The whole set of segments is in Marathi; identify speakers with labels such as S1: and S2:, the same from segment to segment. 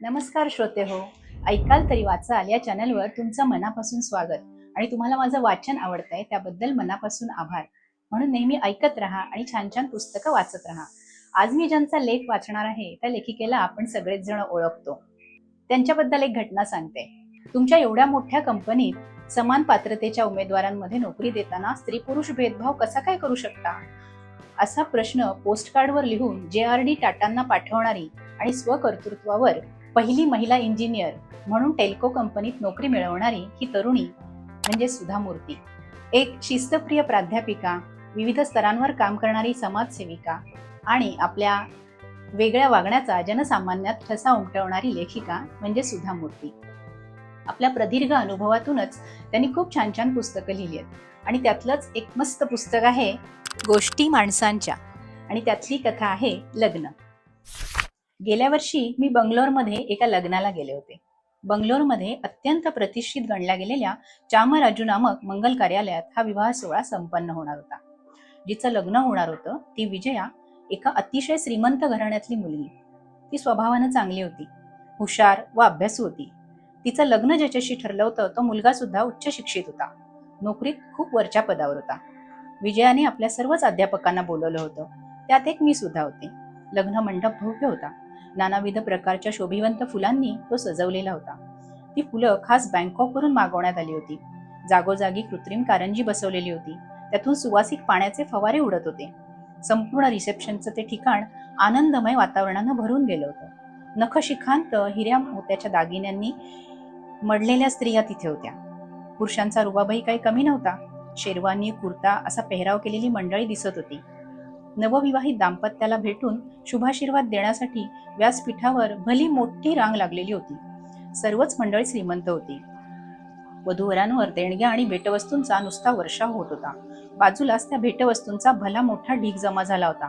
S1: नमस्कार श्रोते हो ऐकाल तरी वाचाल या चॅनलवर तुमचं मनापासून स्वागत. आणि तुम्हाला माझं वाचन आवडतंय त्याबद्दल मनापासून आभार. म्हणून नेहमी ऐकत राहा आणि छान छान पुस्तकं वाचत राहा. आज मी ज्यांचा लेख वाचणार आहे त्या लेखिकेला आपण सगळेच जण ओळखतो. त्यांच्याबद्दल एक घटना सांगते. तुमच्या एवढ्या मोठ्या कंपनीत समान पात्रतेच्या उमेदवारांमध्ये नोकरी देताना स्त्री पुरुष भेदभाव कसा काय करू शकता? असा प्रश्न पोस्टकार्डवर लिहून जे आर डी टाटांना पाठवणारी आणि स्वकर्तृत्वावर पहिली महिला इंजिनियर म्हणून टेल्को कंपनीत नोकरी मिळवणारी ही तरुणी म्हणजे सुधा मूर्ती. एक शिस्तप्रिय प्राध्यापिका विविध स्तरांवर काम करणारी समाजसेविका आणि आपल्या वेगळ्या वागण्याचा जनसामान्यात ठसा उमटवणारी लेखिका म्हणजे सुधा मूर्ती. आपल्या प्रदीर्घ अनुभवातूनच त्यांनी खूप छान छान पुस्तकं लिहिली आहेत आणि त्यातलंच एक मस्त पुस्तक आहे गोष्टी माणसांच्या आणि त्यातली कथा आहे लग्न. गेल्या वर्षी मी बंगलोरमध्ये एका लग्नाला गेले होते. बंगलोरमध्ये अत्यंत प्रतिष्ठित गणल्या गेलेल्या चामराजू नामक मंगल कार्यालयात हा विवाह सोहळा संपन्न होणार होता. जिचं लग्न होणार होतं ती विजया एका अतिशय श्रीमंत घराण्यातली मुलगी. ती स्वभावानं चांगली होती. हुशार व अभ्यासू होती. तिचं लग्न ज्याच्याशी ठरलं होतं तो मुलगा सुद्धा उच्च शिक्षित होता. नोकरीत खूप वरच्या पदावर होता. विजयाने आपल्या सर्वच अध्यापकांना बोलवलं होतं. त्यात एक मी सुद्धा होते. लग्न मंडप भव्य होता. नानाविध प्रकारच्या शोभिवंत फुलांनी तो सजवलेला होता. ती फुलं खास बँकॉकवरून मागवण्यात आली होती. जागोजागी कृत्रिम कारंजी बसवलेली होती. त्यातून सुवासिक पाण्याचे फवारे उडत होते. संपूर्ण रिसेप्शनचं ते ठिकाण आनंदमय वातावरणानं भरून गेलं होतं. नखशिखांत हिऱ्या मोत्याच्या दागिन्यांनी मडलेल्या स्त्रिया तिथे होत्या. पुरुषांचा रुबाबाई काही कमी नव्हता. शेरवानी कुर्ता असा पेहराव केलेली मंडळी दिसत होती. नवविवाहित दाम्पत्याला भेटून शुभाशीर्वाद देण्यासाठी व्यासपीठावर भली मोठी रांग लागलेली होती. सर्वच मंडळी श्रीमंत होती. वधूवरांवर देणग्या आणि भेटवस्तूंचा नुसता वर्षाव होत होता. बाजूलाच त्या भेटवस्तूंचा भला मोठा ढीग जमा झाला होता.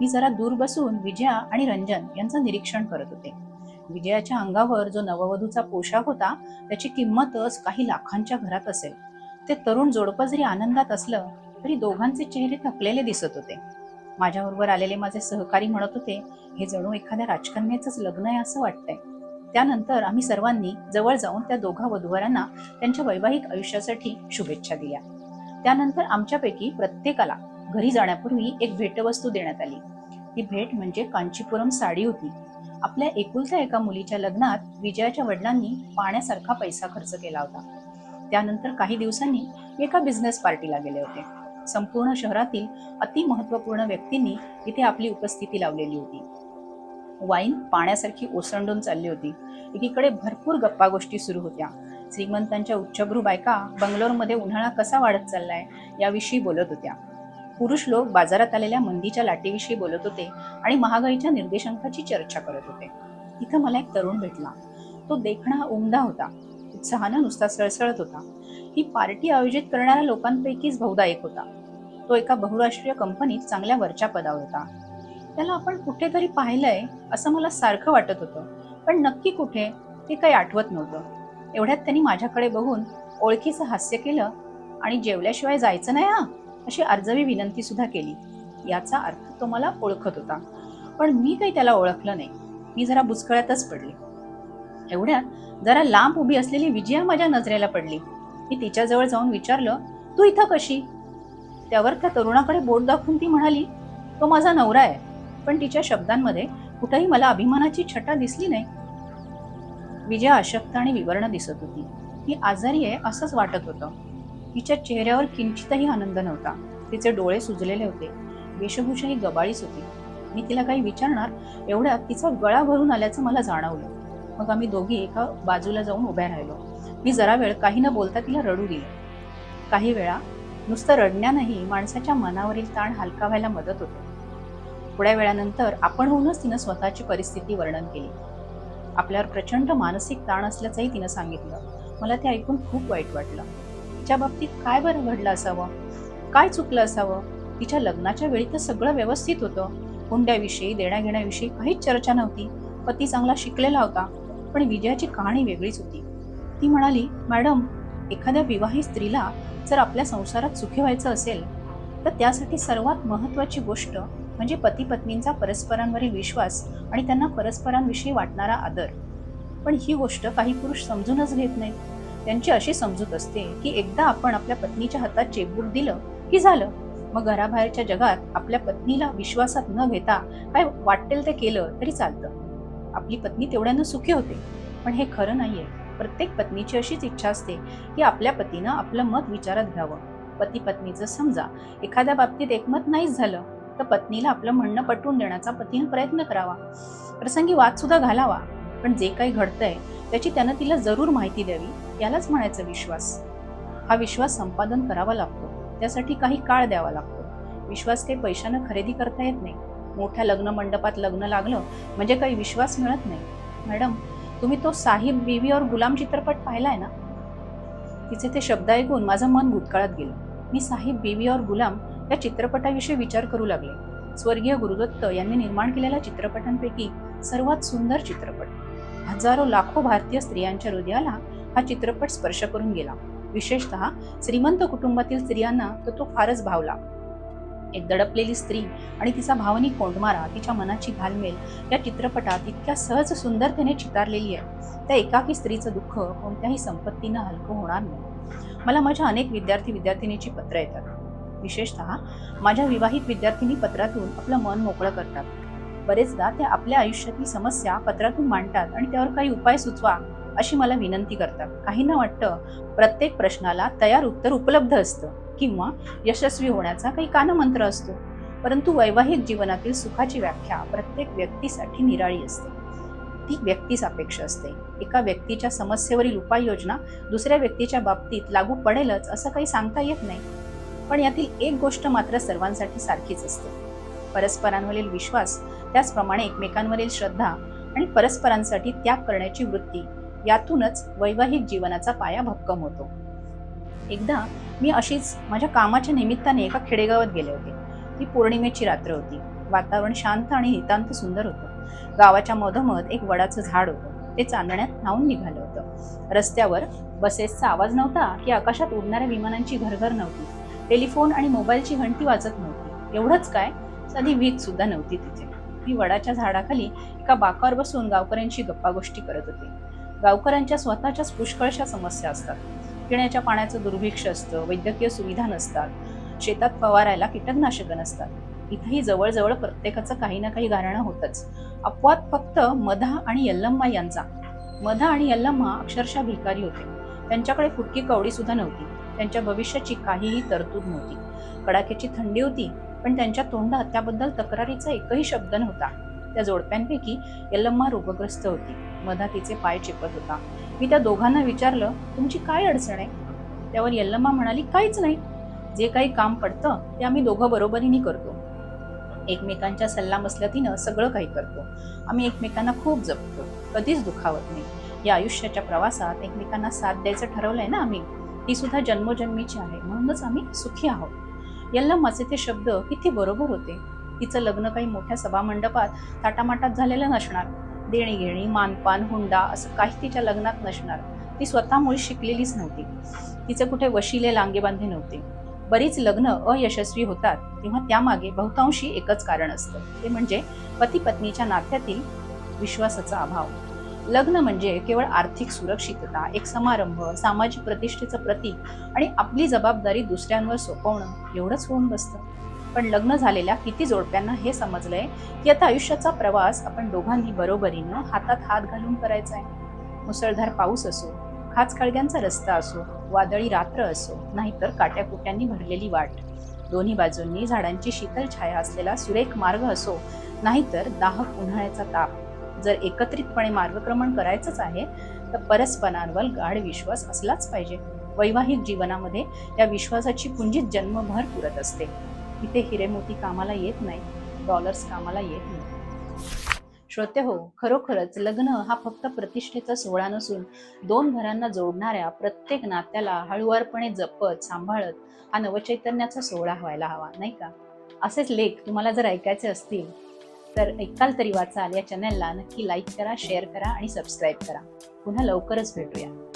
S1: मी जरा दूर बसून विजया आणि रंजन यांचं निरीक्षण करत होते. विजयाच्या अंगावर जो नववधूचा पोशाख होता त्याची किंमतच काही लाखांच्या घरात असेल. ते तरुण जोडपं जरी आनंदात असलं तरी दोघांचे चेहरे थकलेले दिसत होते. माझ्याबरोबर आलेले माझे सहकारी म्हणत होते हे जणू एखाद्या राजकन्याचंच लग्न आहे असं वाटतंय. त्यानंतर आम्ही सर्वांनी जवळ जाऊन त्या दोघा वधूवरांना त्यांच्या वैवाहिक आयुष्यासाठी शुभेच्छा दिल्या. त्यानंतर आमच्यापैकी प्रत्येकाला घरी जाण्यापूर्वी एक भेटवस्तू देण्यात आली. ती भेट म्हणजे कांचीपुरम साडी होती. आपल्या एकुलत्या एका मुलीच्या लग्नात विजयाच्या वडिलांनी पाण्यासारखा पैसा खर्च केला होता. त्यानंतर काही दिवसांनी एका बिझनेस पार्टीला गेले होते. संपूर्ण शहरातील अति महत्त्वपूर्ण व्यक्तींनी इथे आपली उपस्थिती लावलेली होती. वाईन पाण्यासारखी ओसंडून चालली होती. एकीकडे भरपूर गप्पा गोष्टी सुरू होत्या. श्रीमंतांच्या उच्चभ्रू बायका बंगलोरमध्ये उन्हाळा कसा वाढत चाललाय याविषयी बोलत होत्या. पुरुष लोक बाजारात आलेल्या मंदीच्या लाटेविषयी बोलत होते आणि महागाईच्या निर्देशांकाची चर्चा करत होते. इथं मला एक तरुण भेटला. तो देखणा उमदा होता. उत्साहानं नुसता सळसळत होता. ही पार्टी आयोजित करणाऱ्या लोकांपैकीच बहुधा एक होता. तो एका बहुराष्ट्रीय कंपनीत चांगल्या वरच्या पदावर होता. त्याला आपण कुठेतरी पाहिलंय असं मला सारखं वाटत होतं पण नक्की कुठे ते काही आठवत नव्हतं. एवढ्यात त्यांनी माझ्याकडे बघून ओळखीचं हास्य केलं आणि जेवल्याशिवाय जायचं नाही हा अशी अर्जवी विनंती सुद्धा केली. याचा अर्थ तो मला ओळखत होता. पण मी काही त्याला ओळखलं नाही. मी जरा बुचकळ्यातच पडले. एवढ्यात जरा लांब उभी असलेली विजया माझ्या नजरेला पडली. मी तिच्याजवळ जाऊन विचारलं तू इथं कशी? त्यावर त्या तरुणाकडे बोट दाखवून ती म्हणाली तो माझा नवरा आहे पण तिच्या शब्दांमध्ये कुठेही मला अभिमानाची छटा दिसली नाही. विजया अशक्त आणि विवर्ण दिसत होती. ती आजारी आहे असंच वाटत होतं. तिच्या चेहऱ्यावर किंचितही आनंद नव्हता. तिचे डोळे सुजलेले होते. वेशभूषा ही गबाळीच होती. मी तिला काही विचारणार एवढ्यात तिचा गळा भरून आल्याचं मला जाणवलं. मग आम्ही दोघी एका बाजूला जाऊन उभ्या राहिलो. मी जरा वेळ काही न बोलता तिला रडू दिले. काही वेळा नुसतं रडण्यानंही माणसाच्या मनावरील ताण हलका व्हायला मदत होते. थोड्या वेळानंतर आपण होऊनच तिनं स्वतःची परिस्थिती वर्णन केली. आपल्यावर प्रचंड मानसिक ताण असल्याचंही तिनं सांगितलं. मला ते ऐकून खूप वाईट वाटलं. तिच्या बाबतीत काय बरं घडलं असावं? काय चुकलं असावं? तिच्या लग्नाच्या वेळी तर सगळं व्यवस्थित होतं. हुंड्याविषयी देण्याघेण्याविषयी काहीच चर्चा नव्हती. पती चांगला शिकलेला होता पण विजयाची कहाणी वेगळीच होती. ती म्हणाली मॅडम एखाद्या विवाहित स्त्रीला जर आपल्या संसारात सुखी व्हायचं असेल तर त्यासाठी सर्वात महत्वाची गोष्ट म्हणजे पती पत्नींचा परस्परांवरील विश्वास आणि त्यांना परस्परांविषयी वाटणारा आदर. पण ही गोष्ट काही पुरुष समजूनच घेत नाहीत. त्यांची अशी समजूत असते की एकदा आपण आपल्या पत्नीच्या हातात चेकबुक दिलं की झालं. मग घराबाहेरच्या जगात आपल्या पत्नीला विश्वासात न घेता काय वाटेल ते केलं तरी चालतं. आपली पत्नी तेवढ्यानं सुखी होते. पण हे खरं नाहीये. प्रत्येक पत्नीची अशीच इच्छा असते की आपल्या पतीनं आपलं मत विचारात घ्यावं. पती पत्नीचं समजा एखाद्या बाबतीत एकमत नाहीच झालं तर पत्नीला आपलं म्हणणं पटवून देण्याचा पतीनं प्रयत्न करावा. प्रसंगी वाद सुद्धा घालावा पण जे काही घडतंय त्याची त्यानं तिला जरूर माहिती द्यावी यालाच म्हणायचं विश्वास. हा विश्वास संपादन करावा लागतो त्यासाठी काही काळ द्यावा लागतो. विश्वास काही पैशानं खरेदी करता येत नाही. मोठ्या लग्न मंडपात लग्न लागलं म्हणजे काही विश्वास मिळत नाही. मॅडम तुम्ही तो साहिब बीवी और गुलाम चित्रपट पाहिलाय ना? तिचे ते शब्द ऐकून माझं मन भूतकाळात गेलं. मी साहिब बीवी और गुलाम या चित्रपटाविषयी विचार करू लागले. स्वर्गीय गुरुदत्त यांनी निर्माण केलेल्या चित्रपटांपैकी सर्वात सुंदर चित्रपट. हजारो लाखो भारतीय स्त्रियांच्या हृदयाला हा चित्रपट स्पर्श करून गेला. विशेषतः श्रीमंत कुटुंबातील स्त्रियांना तर तो फारच भावला. एक दडपलेली स्त्री आणि तिचा भावनिक कोंडमारा तिच्या मनाची घालमेल या चित्रपटात इतक्या सहज सुंदरतेने चितारलेली आहे. त्या एकाकी स्त्रीचं दुःख कोणत्याही संपत्तीनं हलकं होणार नाही. मला माझ्या अनेक विद्यार्थी विद्यार्थिनीची पत्र येतात. विशेषतः माझ्या विवाहित विद्यार्थिनी पत्रातून आपलं मन मोकळं करतात. बरेचदा त्या आपल्या आयुष्यातील समस्या पत्रातून मांडतात आणि त्यावर काही उपाय सुचवा अशी मला विनंती करतात. काहींना वाटतं प्रत्येक प्रश्नाला तयार उत्तर उपलब्ध असतं. किंवा यशस्वी होण्याचा काही कानमंत्र असतो. परंतु वैवाहिक जीवनातील सुखाची व्याख्या प्रत्येक व्यक्तीसाठी निराळी असते. ती व्यक्तीसापेक्ष असते. एका व्यक्तीच्या समस्येवरील उपाययोजना दुसऱ्या व्यक्तीच्या बाबतीत लागू पडेलच असं काही सांगता येत नाही. पण यातील एक गोष्ट मात्र सर्वांसाठी सारखीच असते. परस्परांवरील विश्वास त्याचप्रमाणे एकमेकांवरील श्रद्धा आणि परस्परांसाठी त्याग करण्याची वृत्ती यातूनच वैवाहिक जीवनाचा पाया भक्कम होतो. एकदा मी अशीच माझ्या कामाच्या निमित्ताने एका खेडेगावात गेले होते. ती पौर्णिमेची रात्र होती. वातावरण शांत आणि नितांत सुंदर होतं. गावाच्या मधोमध एक वडाचं झाड होतं. ते चांदण्यात न्हावून निघालं होतं. रस्त्यावर बसेसचा आवाज नव्हता की आकाशात उडणाऱ्या विमानांची घरघर नव्हती. टेलिफोन आणि मोबाईलची घंटी वाजत नव्हती. एवढंच काय? साधी वीज सुद्धा नव्हती तिथे. मी वडाच्या झाडाखाली एका बाकावर बसून गावकऱ्यांशी गप्पा गोष्टी करत होते. गावकऱ्यांच्या स्वतःच्याच पुष्कळशा समस्या असतात. पिण्याच्या पाण्याचं दुर्भिक्ष असतं वैद्यकीय सुविधा नसतात शेतात फवारायला कीटकनाशकं नसतात. इथंही जवळजवळ प्रत्येकाचं काही ना काही गारणं होतच. अपवाद फक्त मधा आणि यल्लम्मा यांचा. मधा आणि यल्लम्मा अक्षरशः भिकारी होते. त्यांच्याकडे फुटकी कवडी सुद्धा नव्हती. त्यांच्या भविष्याची काहीही तरतूद नव्हती. कडाक्याची थंडी होती पण त्यांच्या तोंडात त्याबद्दल तक्रारीचा एकही शब्द नव्हता. त्या जोडप्यांपैकी यल्लम्मा रोगग्रस्त होती. मधा तिचे पाय चिपत होता. मी त्या दोघांना विचारलं तुमची काय अडचण आहे? त्यावर यल्लम्मा म्हणाली काहीच नाही. जे काही काम पडतं ते आम्ही दोघं बरोबरीने करतो. एकमेकांच्या सल्लामसलतीनं सगळं काही करतो. आम्ही एकमेकांना खूप जपतो. कधीच दुखावत नाही. या आयुष्याच्या प्रवासात एकमेकांना साथ द्यायचं ठरवलंय ना आम्ही ती सुद्धा जन्मोजन्मीची आहे. म्हणूनच आम्ही सुखी आहोत. यल्लम्माचे ते शब्द किती बरोबर होते. तिचं लग्न काही मोठ्या सभामंडपात ताटामाटात झालेलं नसणार. देणी घेणी मानपान हुंडा असं काही तिच्या लग्नात नसणार. ती स्वतःमुळे शिकलेलीच नव्हती. तिचे कुठे वशिले लांगे बांधे नव्हते. बरीच लग्न अयशस्वी होतात तेव्हा त्यामागे बहुतांशी एकच कारण असतं. ते म्हणजे पती पत्नीच्या नात्यातील विश्वासाचा अभाव. लग्न म्हणजे केवळ आर्थिक सुरक्षितता एक समारंभ सामाजिक प्रतिष्ठेचं प्रतीक आणि आपली जबाबदारी दुसऱ्यांवर सोपवणं एवढंच होऊन बसतं. पण लग्न झालेल्या किती जोडप्यांना हे समजलंय की आता आयुष्याचा प्रवास आपण दोघांनी बरोबरीनं हातात हात घालून करायचा आहे. मुसळधार पाऊस असो खाच खळग्यांचा रस्ता असो वादळी रात्र असो नाहीतर काट्याकुट्यांनी भरलेली वाट. दोन्ही बाजूंनी झाडांची शीतल छाया असलेला सुरेख मार्ग असो नाहीतर दाहक उन्हाळ्याचा ताप. जर एकत्रितपणे मार्गक्रमण करायचंच आहे तर परस्परांवर गाढ विश्वास असलाच पाहिजे. वैवाहिक जीवनामध्ये त्या विश्वासाची पुंजित जन्मभर पुरत असते. इथे हिरेमोती कामाला येत नाही डॉलर्स कामाला येत नाही. श्रोते हो खरोखरच लग्न हा फक्त प्रतिष्ठेचा सोहळा नसून दोन घरांना जोडणाऱ्या प्रत्येक नात्याला हळुवारपणे जपत सांभाळत हा नवचैतन्याचा सोहळा व्हायला हवा नाही का? असेच लेख तुम्हाला जर ऐकायचे असतील तर ऐकाल तरी वाचाल या चॅनलला नक्की लाईक करा शेअर करा आणि सबस्क्राईब करा. पुन्हा लवकरच भेटूया.